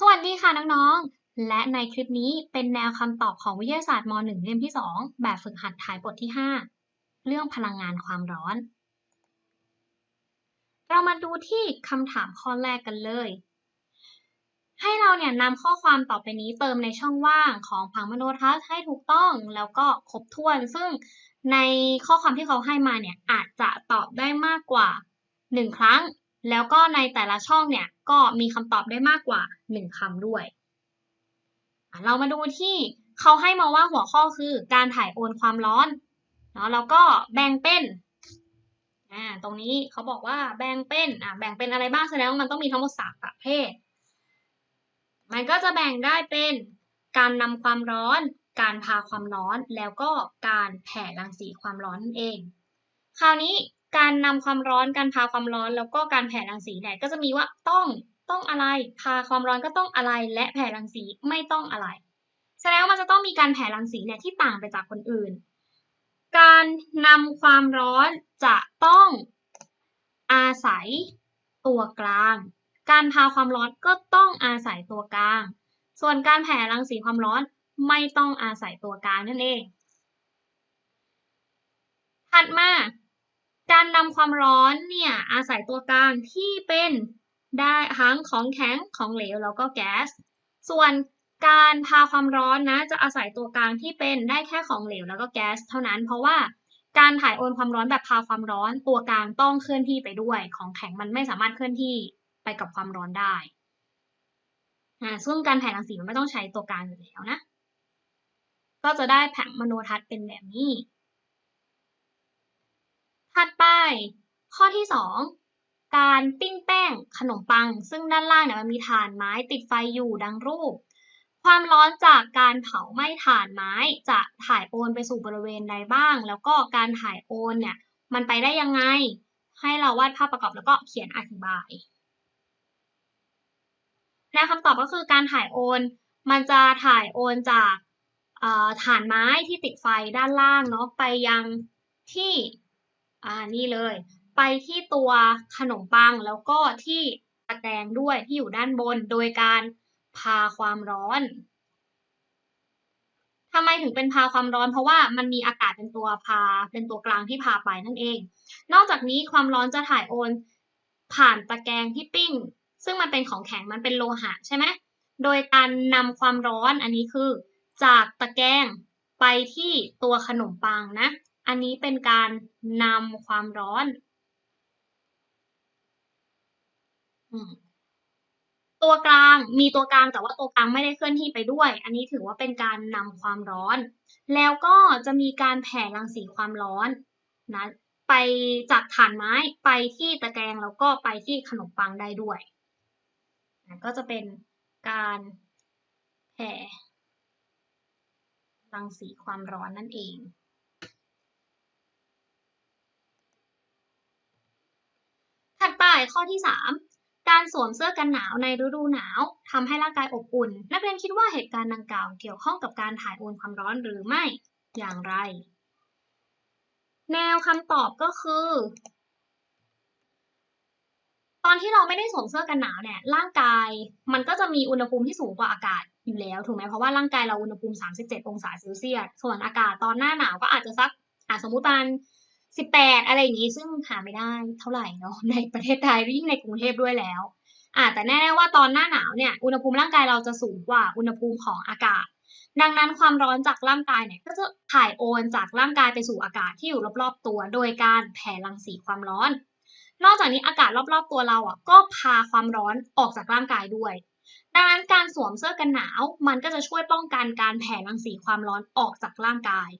สวัสดีค่ะน้องๆ และในคลิปนี้เป็นแนวคำตอบของวิทยาศาสตร์ม .1 เล่มที่ 2 แบบฝึกหัดถ่ายบทที่ 5 เรื่องพลังงานความร้อน เรามาดูที่คำถามข้อแรกกันเลย ให้เราเนี่ยนำข้อความต่อไปนี้เติมในช่องว่างของผังมโนทัศน์ให้ถูกต้องแล้วก็ครบถ้วน ซึ่งในข้อความที่เขาให้มาเนี่ยอาจจะตอบได้มากกว่า 1 ครั้ง แล้วก็ในแต่ละช่องเนี่ยก็มีคำตอบได้มากกว่า 1คำด้วย เรามาดูที่เขาให้มาว่าหัวข้อคือการถ่ายโอนความร้อนเนาะแล้วก็แบ่งเป็นอ่าตรงนี้เขาบอกว่าแบ่งเป็นอ่าแบ่งเป็นอะไรบ้างแสดงว่ามันต้องมีทั้งหมดสามประเภท มันก็จะแบ่งได้เป็นการนำความร้อน การพาความร้อน แล้วก็การแผ่รังสีความร้อนนั่นเอง คราวนี้ การนำความร้อนการพาความร้อนแล้วก็การแผ่รังสีเนี่ยก็จะมีว่าต้องต้องอะไรพาความร้อนก็ต้องอะไรและแผ่รังสีไม่ต้องอะไรแสดงว่ามันจะต้องมีการแผ่รังสีเนี่ยที่ต่างไปจากคนอื่น การนำความร้อนจะต้องอาศัยตัวกลาง การพาความร้อนก็ต้องอาศัยตัวกลาง ส่วนการแผ่รังสีความร้อนไม่ต้องอาศัยตัวกลางนั่นเอง ถัดมา การนำความร้อนเนี่ยอาศัยตัวกลางที่เป็นได้ทั้งของแข็งของเหลวแล้วก็แก๊ส ส่วนการพาความร้อนนะจะอาศัยตัวกลางที่เป็นได้แค่ของเหลวแล้วก็แก๊สเท่านั้น เพราะว่าการถ่ายโอนความร้อนแบบพาความร้อน ตัวกลางต้องเคลื่อนที่ไปด้วย ของแข็งมันไม่สามารถเคลื่อนที่ไปกับความร้อนได้อ่าซึ่งการแผ่รังสีมันไม่ต้องใช้ตัวกลางอยู่แล้วนะ ก็จะได้แผงมโนทัศน์เป็นแบบนี้ ถัดไป ข้อที่สองการปิ้งแป้งขนมปัง ซึ่งด้านล่างเนี่ยมันมีถ่านไม้ติดไฟอยู่ดังรูป ความร้อนจากการเผาไหม้ถ่านไม้จะถ่ายโอนไปสู่บริเวณใดบ้าง แล้วก็การถ่ายโอนเนี่ยมันไปได้ยังไง ให้เราวาดภาพประกอบแล้วก็เขียนอธิบายแนวคำตอบก็คือการถ่ายโอน มันจะถ่ายโอนจากถ่านไม้ที่ติดไฟด้านล่างเนาะไปยังที่ อ่านี่เลย ไปที่ตัวขนมปังแล้วก็ที่ตะแกรงด้วยที่อยู่ด้านบนโดยการพาความร้อนทำไมถึงเป็นพาความร้อน เพราะว่ามันมีอากาศเป็นตัวพาเป็นตัวกลางที่พาไปนั่นเอง นอกจากนี้ความร้อนจะถ่ายโอน ผ่านตะแกรงที่ปิ้ง ซึ่งมันเป็นของแข็งมันเป็นโลหะใช่ไหมโดยการนำความร้อนอันนี้คือ จากตะแกรงไปที่ตัวขนมปังนะ อันนี้เป็นการนำความร้อน ตัวกลางมีตัวกลางแต่ว่าตัวกลางไม่ได้เคลื่อนที่ไปด้วย อันนี้ถือว่าเป็นการนำความร้อน แล้วก็จะมีการแผ่รังสีความร้อนนะไปจากฐานไม้ไปที่ตะแกรงแล้วก็ไปที่ขนมปังได้ด้วยนะก็จะเป็นการแผ่รังสีความร้อนนั่นเอง ถัดไป ข้อที่ 3 การสวมเสื้อกันหนาวในฤดูหนาวทำให้ร่างกายอบอุ่น นักเรียนคิดว่าเหตุการณ์ดังกล่าวเกี่ยวข้องกับการถ่ายโอนความร้อนหรือไม่ อย่างไร แนวคำตอบก็คือ ตอนที่เราไม่ได้สวมเสื้อกันหนาวเนี่ย ร่างกายมันก็จะมีอุณหภูมิที่สูงกว่าอากาศอยู่แล้วถูกไหมเพราะว่าร่างกายเราอุณหภูมิ 37 องศาเซลเซียส ส่วนอากาศตอนหน้าหนาวก็อาจจะสักอาสมมุติประมาณ สิบแปดอะไรอย่างนี้ซึ่งหาไม่ได้เท่าไหร่เนาะในประเทศไทยยิ่งในกรุงเทพด้วยแล้วอ่าแต่แน่ๆว่าตอนหน้าหนาวเนี่ยอุณหภูมิร่างกายเราจะสูงกว่าอุณหภูมิของอากาศ ดังนั้นความร้อนจากร่างกายเนี่ยก็จะถ่ายโอนจากร่างกายไปสู่อากาศที่อยู่รอบๆตัว โดยการแผ่รังสีความร้อน นอกจากนี้อากาศรอบๆตัวเราอะก็พาความร้อนออกจากร่างกายด้วย ดังนั้นการสวมเสื้อกันหนาวมันก็จะช่วยป้องกันการแผ่รังสีความร้อนออกจากร่างกาย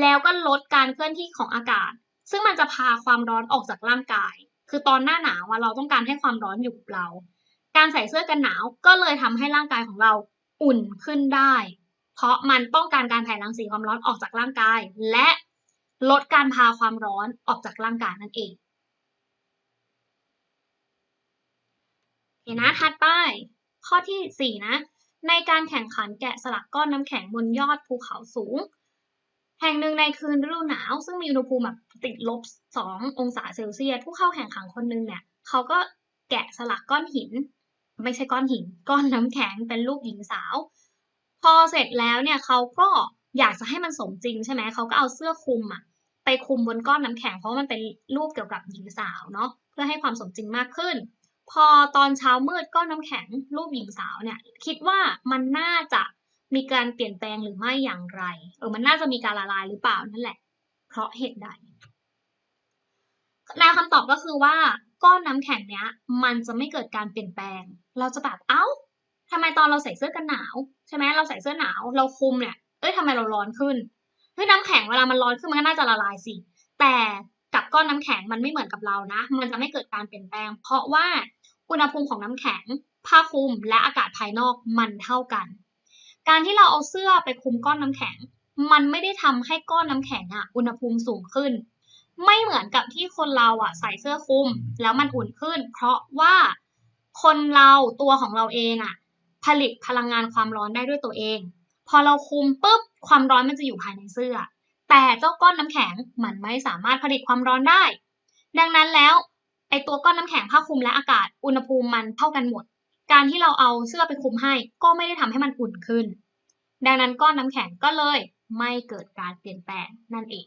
แล้วก็ลดการเคลื่อนที่ของอากาศ ซึ่งมันจะพาความร้อนออกจากร่างกาย คือตอนหน้าหนาวเราต้องการให้ความร้อนอยู่กับเรา การใส่เสื้อกันหนาวก็เลยทำให้ร่างกายของเราอุ่นขึ้นได้ เพราะมันป้องกันการแผ่รังสีความร้อนออกจากร่างกาย และลดการพาความร้อนออกจากร่างกายนั่นเองเห็นนะถัดไป ข้อที่ 4 นะ ในการแข่งขันแกะสลักก้อนน้ำแข็งบนยอดภูเขาสูง แห่งหนึ่งในคืนฤดูหนาว ซึ่งมีอุณหภูมิแบบติดลบสององศาเซลเซียสผู้เข้าแข่งขันคนหนึ่งเนี่ยเขาก็แกะสลักก้อนหิน ไม่ใช่ก้อนหิน ก้อนน้ำแข็งเป็นรูปหญิงสาว พอเสร็จแล้วเนี่ยเขาก็อยากจะให้มันสมจริงใช่ไหมเขาก็เอาเสื้อคลุมอะไปคลุมบนก้อนน้ำแข็งเพราะมันเป็นรูปเกี่ยวกับหญิงสาวเนาะเพื่อให้ความสมจริงมากขึ้น พอตอนเช้ามืดก้อนน้ำแข็งรูปหญิงสาวเนี่ยคิดว่ามันน่าจะ มีการเปลี่ยนแปลงหรือไม่อย่างไร เออ มันน่าจะมีการละลายหรือเปล่านั่นแหละ เพราะเหตุใดแนวคำตอบก็คือว่าก้อนน้ำแข็งเนี้ย มันจะไม่เกิดการเปลี่ยนแปลง เราจะแบบเอ้าทำไมตอนเราใส่เสื้อกันหนาว ใช่ไหมเราใส่เสื้อหนาว เราคุมเนี่ย เอ้ยทำไมเราร้อนขึ้นเฮ้ยน้ำแข็งเวลามันร้อนขึ้นมันก็น่าจะละลายสิ แต่กับก้อนน้ำแข็งมันไม่เหมือนกับเรานะ มันจะไม่เกิดการเปลี่ยนแปลง เพราะว่าอุณหภูมิของน้ำแข็งผ้าคลุมและอากาศภายนอกมันเท่ากัน การที่เราเอาเสื้อไปคุมก้อนน้ำแข็ง มันไม่ได้ทำให้ก้อนน้ำแข็งอะอุณหภูมิสูงขึ้น ไม่เหมือนกับที่คนเราอะใส่เสื้อคลุมแล้วมันอุ่นขึ้น เพราะว่าคนเราตัวของเราเองอะผลิตพลังงานความร้อนได้ด้วยตัวเอง พอเราคุมปุ๊บความร้อนมันจะอยู่ภายในเสื้อ แต่เจ้าก้อนน้ำแข็งมันไม่สามารถผลิตความร้อนได้ ดังนั้นแล้วไอตัวก้อนน้ำแข็งผ้าคลุมและอากาศอุณหภูมิมันเท่ากันหมด การที่เราเอาเสื้อไปคลุมให้ก็ไม่ได้ทำให้มันอุ่นขึ้น ดังนั้นก้อนน้ำแข็งก็เลยไม่เกิดการเปลี่ยนแปลงนั่นเอง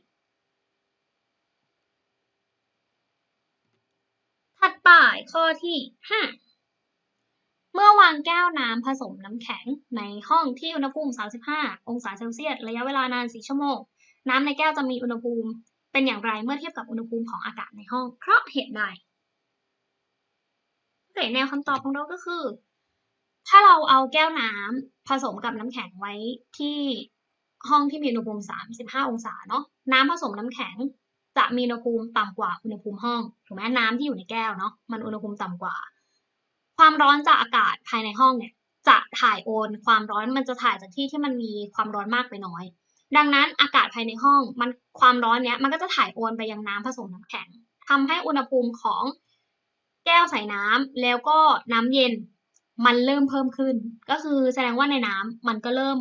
ถัดไปข้อที่ 5 เมื่อวางแก้วน้ำผสมน้ำแข็งในห้องที่อุณหภูมิ 35 องศาเซลเซียส ระยะเวลานาน 4 ชั่วโมง น้ำในแก้วจะมีอุณหภูมิ เป็นอย่างไรเมื่อเทียบกับอุณหภูมิของอากาศในห้อง เพราะเหตุใด เแนวคำตอบของเราก็คือ ถ้าเราเอาแก้วน้ำผสมกับน้ำแข็งไว้ที่ห้องที่มีอุณหภูมิ 35 องศาเนาะน้ำผสมน้ำแข็งจะมีอุณหภูมิต่ำกว่าอุณหภูมิห้องถูกไหมน้ำที่อยู่ในแก้วเนาะมันอุณหภูมิต่ำกว่า ความร้อนจากอากาศภายในห้องเนี่ย จะถ่ายโอนความร้อนมันจะถ่ายจากที่ที่มันมีความร้อนมากไปน้อย ดังนั้นอากาศภายในห้องมันความร้อนเนี้ยมันก็จะถ่ายโอนไปยังน้ำผสมน้ำแข็งทำให้อุณหภูมิของ แก้วใส่น้ำแล้วก็น้ำเย็น มันเริ่มเพิ่มขึ้น ก็คือแสดงว่าในน้ำมันก็เริ่ม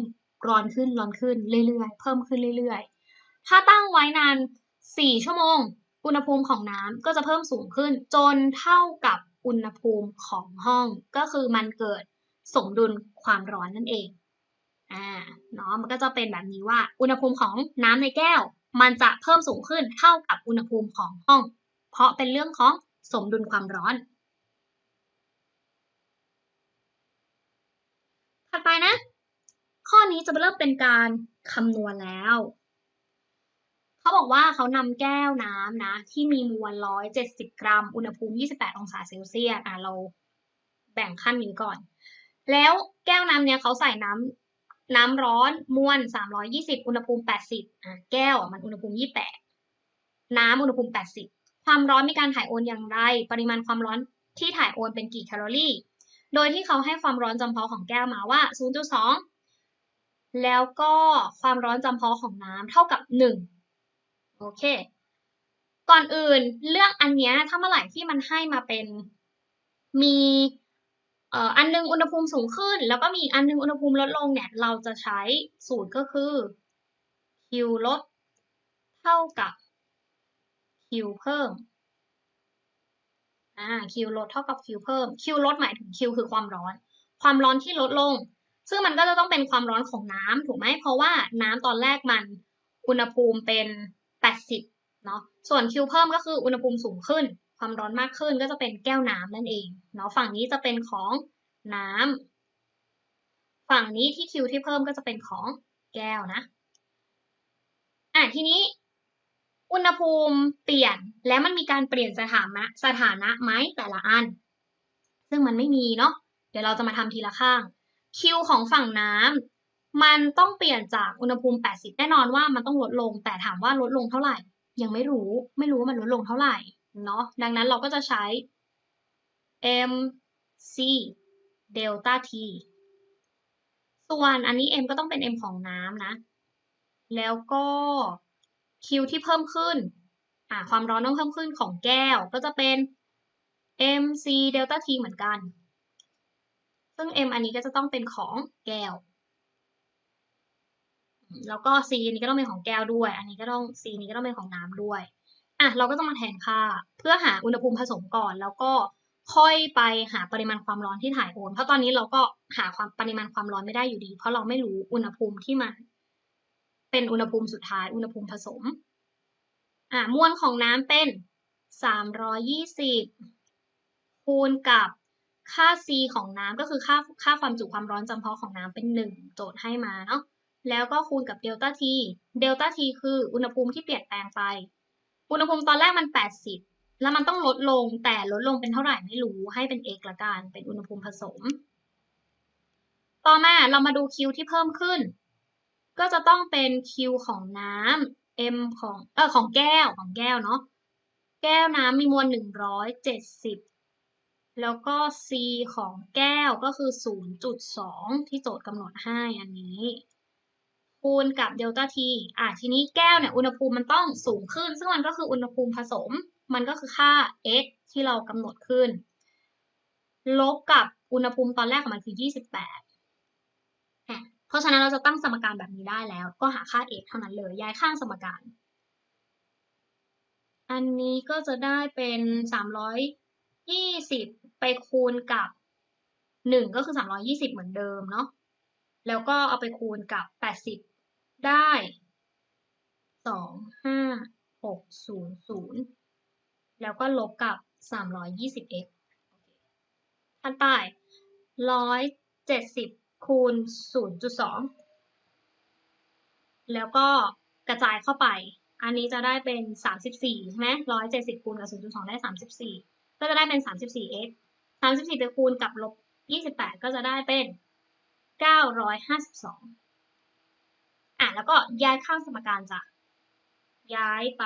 ร้อนขึ้นร้อนขึ้นเรื่อยๆ เพิ่มขึ้นเรื่อยๆ ถ้าตั้งไว้นาน 4 ชั่วโมง อุณหภูมิของน้ำก็จะเพิ่มสูงขึ้น จนเท่ากับอุณหภูมิของห้อง ก็คือมันเกิดสมดุลความร้อนนั่นเองอ่าเนาะมันก็จะเป็นแบบนี้ว่า อุณหภูมิของน้ำในแก้ว มันจะเพิ่มสูงขึ้นเท่ากับอุณหภูมิของห้อง เพราะเป็นเรื่องของ สมดุลความร้อน ถัดไปนะ ข้อนี้จะเริ่มเป็นการคำนวณแล้ว เขาบอกว่าเขานำแก้วน้ำนะ ที่มีมวล 170 กรัม อุณหภูมิ 28 องศาเซลเซียส อะเราแบ่งขั้นนี้ก่อน แล้วแก้วน้ำเนี่ยเขาใส่น้ำน้ำร้อนมวล 320 อุณหภูมิ 80 อะแก้วมันอุณหภูมิ 28 น้ำอุณหภูมิ 80 ความร้อนมีการถ่ายโอนอย่างไร ปริมาณความร้อนที่ถ่ายโอนเป็นกี่แคลอรี่ โดยที่เขาให้ความร้อนจำเพาะของแก้วมาว่า 0.2 แล้วก็ความร้อนจำเพาะของน้ำเท่ากับ 1 โอเค ก่อนอื่นเรื่องอันนี้ถ้าเมื่อไหร่ที่มันให้มาเป็นมีอันนึงอุณหภูมิสูงขึ้น แล้วก็มีอันนึงอุณหภูมิลดลงเนี่ย เราจะใช้สูตรก็คือ Q ลดเท่ากับ Q เพิ่มอ่า Q ลดเท่ากับ Q เพิ่ม Q ลดหมายถึง Q คือความร้อน ความร้อนที่ลดลง ซึ่งมันก็จะต้องเป็นความร้อนของน้ำถูกไหมเพราะว่าน้ำตอนแรกมันอุณหภูมิเป็น 80เนาะส่วน Q เพิ่มก็คืออุณหภูมิสูงขึ้น ความร้อนมากขึ้นก็จะเป็นแก้วน้ำนั่นเองเนาะฝั่งนี้จะเป็นของน้ำฝั่งนี้ที่ Q ที่เพิ่มก็จะเป็นของแก้วนะอะทีนี้ อุณหภูมิเปลี่ยนแล้วมันมีการเปลี่ยนสถานะสถานะไหมแต่ละอัน ซึ่งมันไม่มีเนาะเดี๋ยวเราจะมาทำทีละข้างคิวของฝั่งน้ำมันต้องเปลี่ยนจากอุณหภูมิ 80 แน่นอนว่ามันต้องลดลง แต่ถามว่าลดลงเท่าไหร่ ยังไม่รู้ ไม่รู้ว่ามันลดลงเท่าไหร่เนาะดังนั้นเราก็จะใช้ m c delta t ส่วนอันนี้ m ก็ต้องเป็น m ของน้ำนะ แล้วก็ Q ที่เพิ่มขึ้นความร้อนต้องเพิ่มขึ้นของแก้วก็จะเป็น mc delta t เหมือนกัน ซึ่ง m อันนี้ก็จะต้องเป็นของแก้ว แล้วก็ c อันนี้ก็ต้องเป็นของแก้วด้วย อันนี้ก็ต้อง c นี้ก็ต้องเป็นของน้ำด้วยอะเราก็ต้องมาแทนค่าเพื่อหาอุณหภูมิผสมก่อน แล้วก็ค่อยไปหาปริมาณความร้อนที่ถ่ายโอน เพราะตอนนี้เราก็หาความปริมาณความร้อนไม่ได้อยู่ดี เพราะเราไม่รู้อุณหภูมิที่มัน เป็นอุณหภูมิสุดท้ายอุณหภูมิผสมอ่ามวลของน้ำเป็นสามร้อยี่สิบคูณกับค่า C ของน้ำก็คือค่าค่าความจุความร้อนจำเพาะของน้ำเป็นหนึ่งโจทย์ให้มาเนาะแล้วก็คูณกับเดลต้า T เดลต้า T คืออุณหภูมิที่เปลี่ยนแปลงไป อุณหภูมิตอนแรกมัน 80 แล้วมันต้องลดลงแต่ลดลงเป็นเท่าไหร่ไม่รู้ให้เป็น x ละกันเป็นอุณหภูมิผสม ต่อมาเรามาดู Q ที่เพิ่มขึ้น ก็จะต้องเป็น Q ของน้ำ M ของเออของแก้วของแก้วเนาะแก้วน้ำมีมวล 170 แล้วก็ C ของแก้วก็คือ 0.2 ที่โจทย์กำหนดให้อันนี้ คูณกับเดลต้า T อะทีนี้แก้วเนี่ยอุณหภูมิมันต้องสูงขึ้น ซึ่งมันก็คืออุณหภูมิผสม มันก็คือค่า x ที่เรากำหนดขึ้น ลบกับอุณหภูมิตอนแรกของมันคือ 28 เพราะฉะนั้นเราจะตั้งสมการแบบนี้ได้แล้ว ก็หาค่า x เท่านั้นเลยย้ายข้างสมการ อันนี้ก็จะได้เป็น 320 ไปคูณกับ 1 ก็คือ 320 เหมือนเดิมเนาะแล้วก็เอาไปคูณกับ 80 ได้ 2 5 6 0 0 แล้วก็ลบกับ 320x ถัดไป170 คูณ 0.2 แล้วก็กระจายเข้าไป อันนี้จะได้เป็น 34 ใช่ไหม170 คูณกับ 0.2 ได้ 34 ก็จะได้เป็น 34x 34ไปคูณกับลบ 28 ก็จะได้เป็น 952 อะ แล้วก็ย้ายข้างสมการจ้ะ ย้ายไป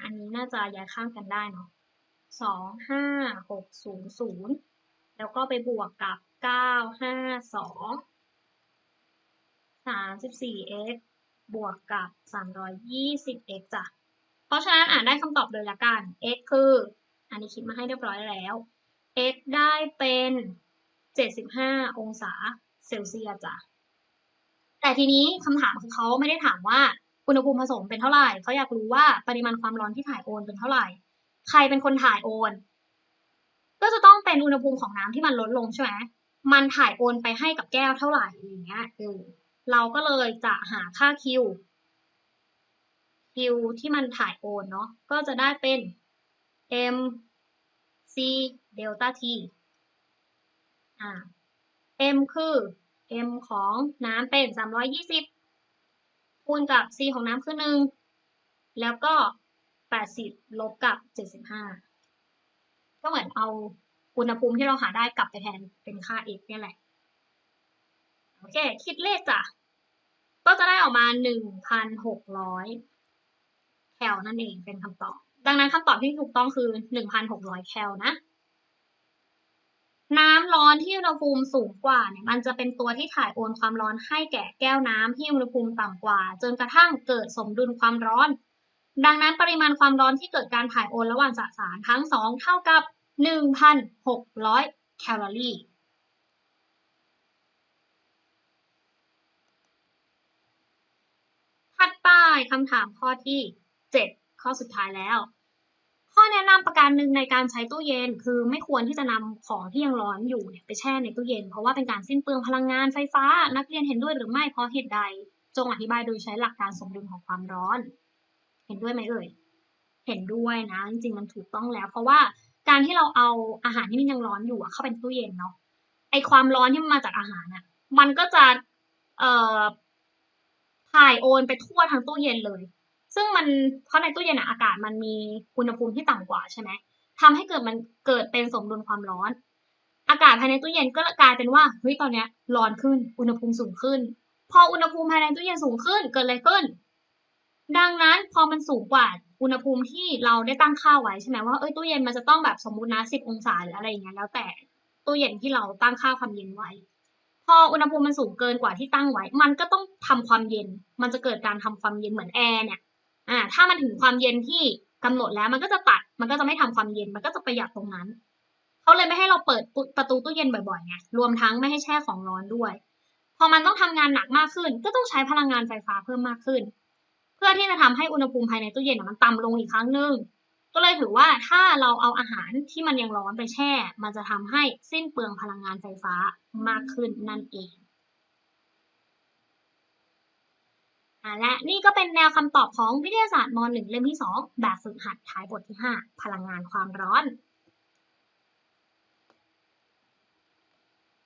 อันนี้น่าจะย้ายข้างกันได้เนาะสองห้าหกศูนย์ศูนย์แล้วก็ไปบวกกับ เก้าห้าสองสามสิบสี่ x บวกกับสามร้อยยี่สิบ x จ้ะ เพราะฉะนั้นอ่านได้คำตอบเลยละกัน x คือ อันนี้คิดมาให้เรียบร้อยแล้ว x ได้เป็นเจ็ดสิบห้าองศาเซลเซียสจ้ะ แต่ทีนี้คำถามคือเขาไม่ได้ถามว่าอุณหภูมิผสมเป็นเท่าไหร่ เขาอยากรู้ว่าปริมาณความร้อนที่ถ่ายโอนเป็นเท่าไหร่ ใครเป็นคนถ่ายโอน ก็จะต้องเป็นอุณหภูมิของน้ำที่มันลดลงใช่ไหม มันถ่ายโอนไปให้กับแก้วเท่าไหร่อย่างเงี้ยเออเราก็เลยจะหาค่า Q Q ที่มันถ่ายโอนเนาะก็จะได้เป็น M C เดลต้า T อ่า M คือ M ของน้ำเป็น 320 คูณกับ C ของน้ำคือ 1 แล้วก็ 80 ลบกับ 75 ก็เหมือนเอา อุณหภูมิที่เราหาได้กลับไปแทนเป็นค่า x เนี่ยแหละ โอเค คิดเลขจ้ะ ก็จะได้ออกมา 1,600 แคลนั่นเองเป็นคำตอบ ดังนั้นคำตอบที่ถูกต้องคือ 1,600 แคลนะ น้ำร้อนที่อุณหภูมิสูงกว่าเนี่ยมันจะเป็นตัวที่ถ่ายโอนความร้อนให้แก่แก้วน้ำที่อุณหภูมิต่ำกว่า จนกระทั่งเกิดสมดุลความร้อน ดังนั้นปริมาณความร้อนที่เกิดการถ่ายโอนระหว่างสสารทั้งสองเท่ากับ 1,600 แคลอรี่ ถัดไปคำถามข้อที่ 7 ข้อสุดท้ายแล้ว ข้อแนะนำประการหนึ่งในการใช้ตู้เย็น คือไม่ควรที่จะนำของที่ยังร้อนอยู่เนี่ยไปแช่ในตู้เย็น เพราะว่าเป็นการสิ้นเปลืองพลังงานไฟฟ้า นักเรียนเห็นด้วยหรือไม่เพราะเหตุใด จงอธิบายโดยใช้หลักการสมดุลของความร้อน เห็นด้วยไหมเอ่ยเห็นด้วยนะ จริงๆมันถูกต้องแล้ว เพราะว่า การที่เราเอาอาหารที่มันยังร้อนอยู่เข้าเป็นตู้เย็นเนาะไอความร้อนที่มันมาจากอาหารอะมันก็จะเอ่อถ่ายโอนไปทั่วทั้งตู้เย็นเลย ซึ่งมันเพราะในตู้เย็นอะอากาศมันมีอุณหภูมิที่ต่ำกว่าใช่ไหมทำให้เกิดมันเกิดเป็นสมดุลความร้อน อากาศภายในตู้เย็นก็กลายเป็นว่าเฮ้ยตอนเนี้ยร้อนขึ้น อุณหภูมิสูงขึ้น พออุณหภูมิภายในตู้เย็นสูงขึ้นเกิดอะไรขึ้น ดังนั้นพอมันสูงกว่า อุณหภูมิที่เราได้ตั้งค่าไว้ใช่ไหมว่าเอ้ยตู้เย็นมันจะต้องแบบสมมตินะ10องศาหรืออะไรอย่างเงี้ยแล้วแต่ตู้เย็นที่เราตั้งค่าความเย็นไว้ พออุณหภูมิมันสูงเกินกว่าที่ตั้งไว้ มันก็ต้องทำความเย็น มันจะเกิดการทำความเย็นเหมือนแอร์เนี่ยอ่าถ้ามันถึงความเย็นที่กำหนดแล้วมันก็จะตัด มันก็จะไม่ทำความเย็น มันก็จะประหยัดตรงนั้น เขาเลยไม่ให้เราเปิดประตูตู้เย็นบ่อยๆไง รวมทั้งไม่ให้แช่ของร้อนด้วย พอมันต้องทำงานหนักมากขึ้น ก็ต้องใช้พลังงานไฟฟ้าเพิ่มมากขึ้น เพื่อที่จะทำให้อุณหภูมิภายในตู้เย็นมันต่ำลงอีกครั้งหนึ่งก็เลยถือว่าถ้าเราเอาอาหารที่มันยังร้อนไปแช่ มันจะทำให้สิ้นเปลืองพลังงานไฟฟ้ามากขึ้นนั่นเองอ่าและนี่ก็เป็นแนวคำตอบของวิทยาศาสตร์ม .1 เล่มที่ 2 แบบฝึกหัดท้ายบทที่ 5 พลังงานความร้อน